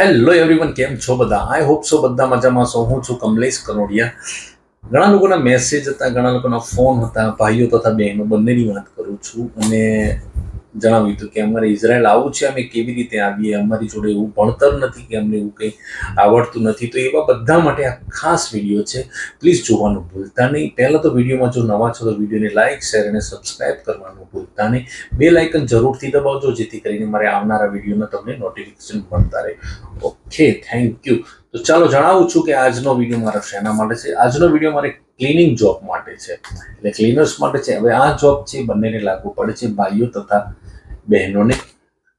Hello everyone કેમ છો બધા? આઈ હોપ છો બધા મજામાં છો. હું છું કમલેશ કરોડિયા ઘણા લોકોના મેસેજ હતા, ઘણા લોકોના ફોન હતા, ભાઈઓ તથા બહેનો બંનેની વાત કરું છું. અને જણાવ્યું હતું કે અમારે ઇઝરાયલ આવું છે, અમે કેવી રીતે આવીએ? અમારી જોડે એવું ભણતર નથી કે અમને એવું કંઈ આવડતું નથી. તો એવા બધા માટે આ ખાસ વીડિયો છે. પ્લીઝ જોવાનું ભૂલતા નહીં. પહેલાં તો વિડીયોમાં જો નવા છો તો વિડીયોને લાઇક શેર અને સબસ્ક્રાઇબ કરવાનું ભૂલતા નહીં. બે લાઇકન જરૂરથી દબાવજો, જેથી કરીને મારે આવનારા વિડીયોના તમને નોટિફિકેશન મળતા રહે. ઓકે થેન્ક યુ તો ચાલો જણાવું છું કે આજનો વીડિયો મારો શેના માટે છે? આજનો વીડિયો મારે ક્લિનિંગ જોબ માટે છે. એટલે ક્લીનર્સ માટે છે. હવે આ જોબ છે, બંનેને લાગુ પડે છે, ભાઈઓ તથા બહેનોને.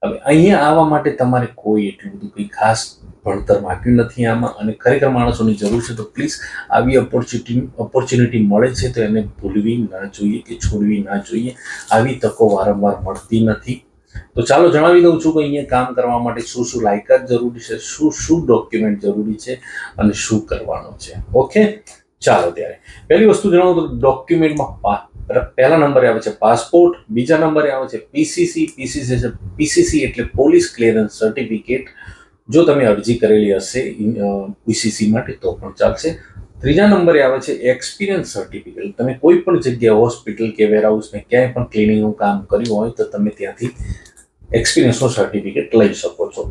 હવે અહીંયા આવવા માટે તમારે કોઈ એટલું બધું કંઈ ખાસ ભણતર આપ્યું નથી આમાં અને ખરેખર માણસોની જરૂર છે તો પ્લીઝ આવી ઓપોર્ચ્યુનિટી ઓપોર્ચ્યુનિટી મળે છે તો એને ભૂલવી ના જોઈએ કે છોડવી ના જોઈએ. આવી તકો વારંવાર મળતી નથી. તો ચાલો જણાવી દઉં છું કે અહીંયા કામ કરવા માટે શું શું લાયકાત જરૂરી છે, શું શું ડોક્યુમેન્ટ જરૂરી છે અને શું કરવાનું છે. ઓકે ચાલો ત્યારે. પહેલી વસ્તુ જણાવું તો ડોક્યુમેન્ટમાં પા- પહેલા નંબરે આવે છે પાસપોર્ટ, બીજા નંબરે આવે છે પીસીસી પીસીસી પીસીસી એટલે પોલીસ ક્લિયરન્સ સર્ટિફિકેટ. જો તમે અરજી કરેલી હશે પીસીસી માટે તો પણ ચાલશે. ત્રીજા નંબરે આવે છે એક્સપિરિયન્સ સર્ટિફિકેટ તમે કોઈ પણ જગ્યાએ હોસ્પિટલ કે વેરહાઉસમાં ક્યાંય પણ ક્લિનિંગનું કામ કર્યું હોય તો તમે ત્યાંથી એક્સપિરિયન્સનું સર્ટિફિકેટ લઈ શકો છો.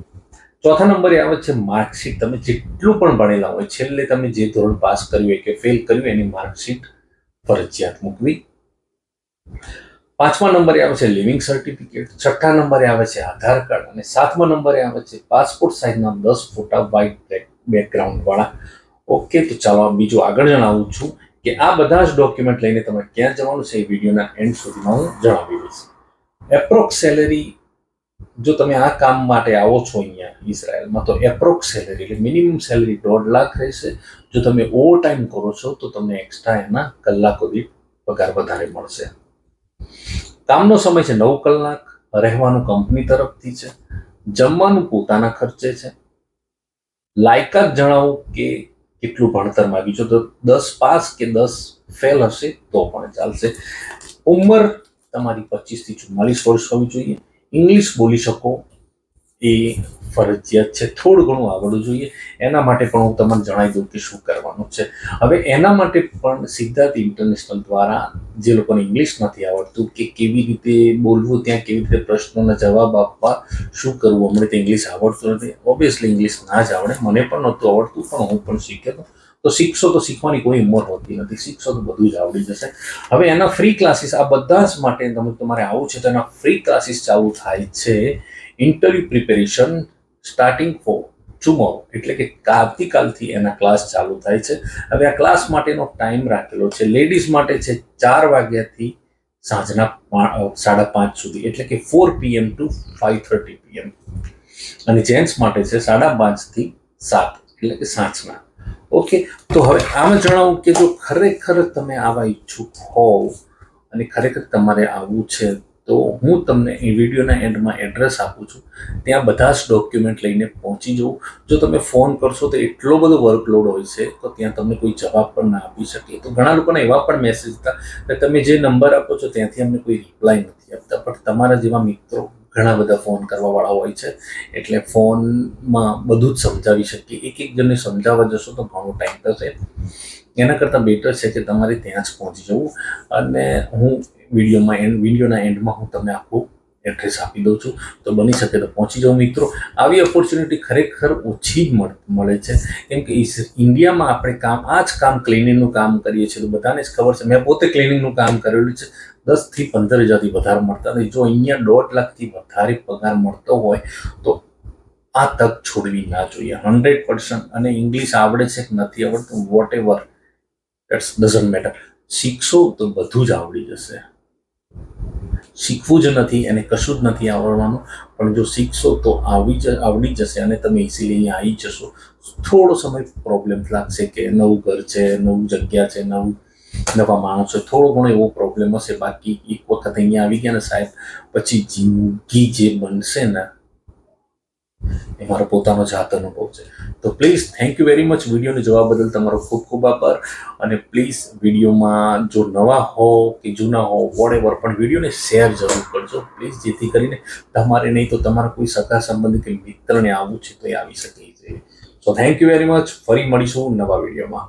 ચોથા નંબરે આવે છે માર્કશીટ તમે જેટલું પણ ભણેલા હોય, છેલ્લે તમે જે ધોરણ પાસ કર્યું હોય કે ફેલ કર્યું એની માર્કશીટ ફરજિયાત મૂકવી. પાંચમા નંબરે આવે છે લિવિંગ સર્ટિફિકેટ. છઠ્ઠા નંબરે આવે છે આધાર કાર્ડ અને સાતમા નંબરે આવે છે પાસપોર્ટ સાઇઝના દસ ફોટા વ્હાઇટ બેકગ્રાઉન્ડવાળા ઓકે તો ચાલો બીજું આગળ જણાવું છું કે આ બધા જ ડોક્યુમેન્ટ લઈને તમે ક્યાં જવાનું છે એ વિડીયોના એન્ડ સુધીમાં હું જણાવી દઈશ. એપ્રોક્સ સેલેરી જો તમે આ કામ માટે આવો છો અહીંયા ઇઝરાયલમાં, તો એપ્રોક્સ સેલેરી એટલે મિનિમમ સેલેરી દોઢ લાખ રહેશે. જો તમે ઓવર ટાઈમ કરો છો, તો તમને એક્સ્ટ્રા એના કલાકો દીઠ પગાર વધારે મળશે. કામનો સમય છે નવ કલાક, રહેવાનું કંપની તરફથી છે, જમવાનું પોતાના ખર્ચે છે. લાયકાત જણાવો કે કેટલું ભણતર માગ્યું છે, તો દસ પાસ કે દસ ફેલ હશે તો પણ ચાલશે. ઉંમર તમારી પચીસથી ચુમ્માલીસ વર્ષ હોવી જોઈએ. ઇંગ્લિશ બોલી શકો એ ફરજિયાત છે. થોડું ઘણું આવડવું જોઈએ. એના માટે પણ હું તમને જણાવી દઉં કે શું કરવાનું છે. હવે એના માટે પણ સિદ્ધાર્થ ઇન્ટરનેશનલ દ્વારા જે લોકોને ઇંગ્લિશ નથી આવડતું કે કેવી રીતે બોલવું, ત્યાં કેવી રીતે પ્રશ્નોના જવાબ આપવા, શું કરવું, અમને તો ઇંગ્લિશ આવડતું નથી. ઓબ્વિયસલી ઇંગ્લિશ ના જ આવડે. મને પણ નહોતું આવડતું, પણ હું પણ શીખ્યો તો શીખશો તો શીખવાની કોઈ ઉંમર હોતી નથી. શીખશો તો બધું જ આવડી જશે. હવે એના ફ્રી ક્લાસીસ આ બધા જ માટે તમે તમારે આવું છે તો એના ફ્રી ક્લાસીસ ચાલુ થાય છે interview preparation starting for tomorrow એટલે કે આવતીકાલથી એના ક્લાસ ચાલુ થાય છે. હવે આ ક્લાસ માટેનો ટાઈમ રાખેલો છે. લેડીઝ માટે છે ચાર વાગ્યાથી સાંજના સાડા પાંચ સુધી. એટલે કે four PM to five thirty PM અને જેન્ટ્સ માટે છે સાડા પાંચથી સાત. એટલે કે સાંજના. ઓકે? તો હવે આમ જણાવું કે જો ખરેખર તમે આવા ઈચ્છુક હોવ અને ખરેખર તમારે આવવું છે, તો હું તમને એ વિડીયોના એન્ડમાં એડ્રેસ આપું છું. ત્યાં બધા જ ડોક્યુમેન્ટ લઈને પહોંચી જવું. જો તમે ફોન કરશો તો એટલો બધો વર્કલોડ હોય છે, તો ત્યાં તમને કોઈ જવાબ પણ ના આપી શકે. તો ઘણા લોકોના એવા પણ મેસેજ હતા કે તમે જે નંબર આપો છો, ત્યાંથી અમને કોઈ રિપ્લાય નથી આપતા. પણ તમારા જેવા મિત્રો ઘણા બધા ફોન કરવાવાળા હોય છે. એટલે ફોનમાં બધું જ સમજાવી શકીએ. એક એક જણને સમજાવવા જશો તો ઘણો ટાઈમ થશે. એના કરતાં બેટર છે કે તમારે ત્યાં જ પહોંચી જવું. અને હું વિડીયોમાં એન્ડ વિડીયોના એન્ડમાં હું તમને આખું એડ્રેસ આપી દઉં છું. તો બની શકે તો પહોંચી જાઓ મિત્રો. આવી ઓપોર્ચ્યુનિટી ખરેખર ઓછી જ મળે છે. કેમ કે ઇન્ડિયામાં આપણે કામ, આ જ કામ ક્લિનિંગનું કામ કરીએ છીએ. તો બધાને જ ખબર છે. મેં પોતે ક્લિનિંગનું કામ કરેલું છે. દસથી પંદર હજારથી વધારે મળતા નથી જો અહીંયા દોઢ લાખથી વધારે પગાર મળતો હોય, તો આ તક છોડવી ના જોઈએ. હંડ્રેડ પર્સન્ટ અને ઇંગ્લિશ આવડે છે કે નથી આવડતું whatever it's doesn't matter શીખશો તો બધું જ આવડી જશે. શીખવું જ નથી એને કશું જ નથી આવડવાનું. પણ જો શીખશો તો આવી જ, આવડી જશે અને તમે ઇઝીલી આવી જશો. થોડો સમય પ્રોબ્લેમ લાગશે કે નવું ઘર છે, નવું જગ્યા છે, નવું, નવા માણસો થોડો ઘણો એવો પ્રોબ્લેમ હશે. બાકી એક વખત અહીંયા આવી ગયા ને સાહેબ, પછી જિંદગી જે બનશે ને એ મારો પોતાનો જાત અનુભવ છે. તો please thank you very much વિડીયોને જવાબ બદલ તમારો ખૂબ ખૂબ આભાર. અને પ્લીઝ વિડીયોમાં જો નવા હો કે જૂના હો વોટ પણ વિડીયોને શેર જરૂર કરજો. પ્લીઝ જેથી કરીને તમારે નહીં તો તમારા કોઈ સગા સંબંધી કે મિત્રને આવવું છે તો એ આવી શકે છે. So thank you very much ફરી મળીશું નવા વિડીયોમાં.